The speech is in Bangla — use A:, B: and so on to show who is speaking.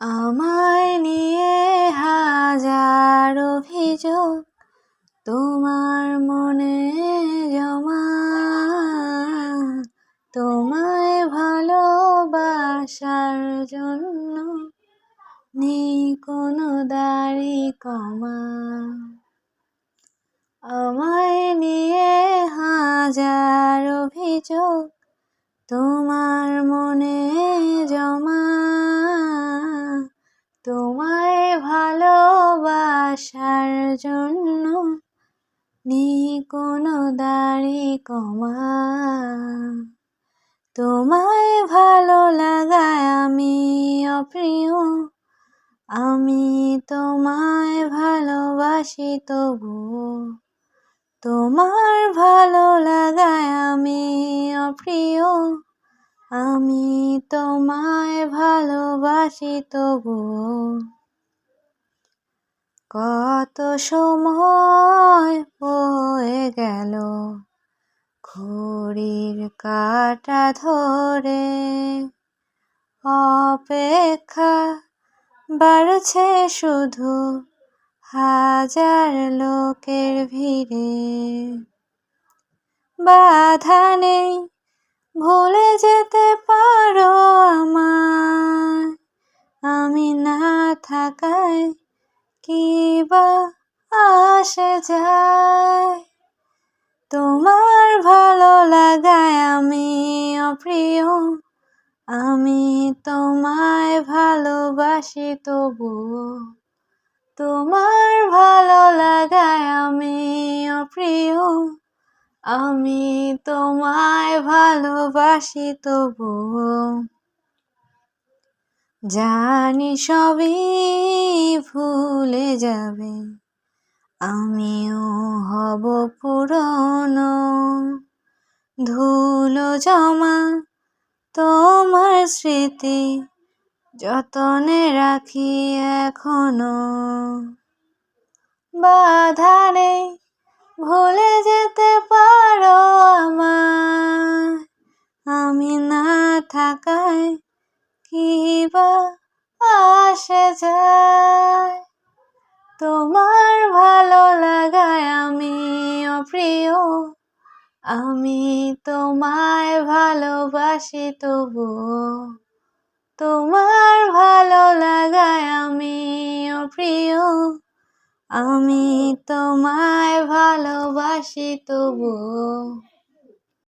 A: আমায় নিয়ে হাজার অভিযোগ তোমার মনে জমা। তোমায় ভালোবাসার জন্য নেই কোনো দাড়ি কমা। আমায় ভালোবাসার জন্য কোনো দাড়ি কমা। তোমায় ভালো লাগায় আমি অপ্রিয়, আমি তোমায় ভালোবাসি তবু। তোমার ভালো লাগায় আমি অপ্রিয়, আমি তোমায় ভালোবাসি তবু। কত সময় হয়ে গেল ঘড়ির কাটা ধরে। অপেক্ষা বাড়ছে শুধু হাজার লোকের ভিড়ে। বাধা নেই, ভুলে যেতে পারো আমার আমি না থাকায় কি বা আসে যায়। তোমার ভালো লাগায় আমি অপ্রিয়, আমি তোমায় ভালোবাসি তবু তোমার ভালো লাগায় আমি অপ্রিয়, আমি তোমায় ভালোবাসি তবু জানি সবই ভুলে যাবে, আমিও হব পুরনো। ধুলো জমা তোমার স্মৃতি, যতনে রাখি এখনও। বাধা নেই ভুলে যেতে কি বা আসে যায়। তোমার ভালো লাগায় আমি অপ্রিয়, আমি তোমায় ভালোবাসি তবু। তোমার ভালো লাগায় আমি অপ্রিয়, আমি তোমায় ভালোবাসি তবু।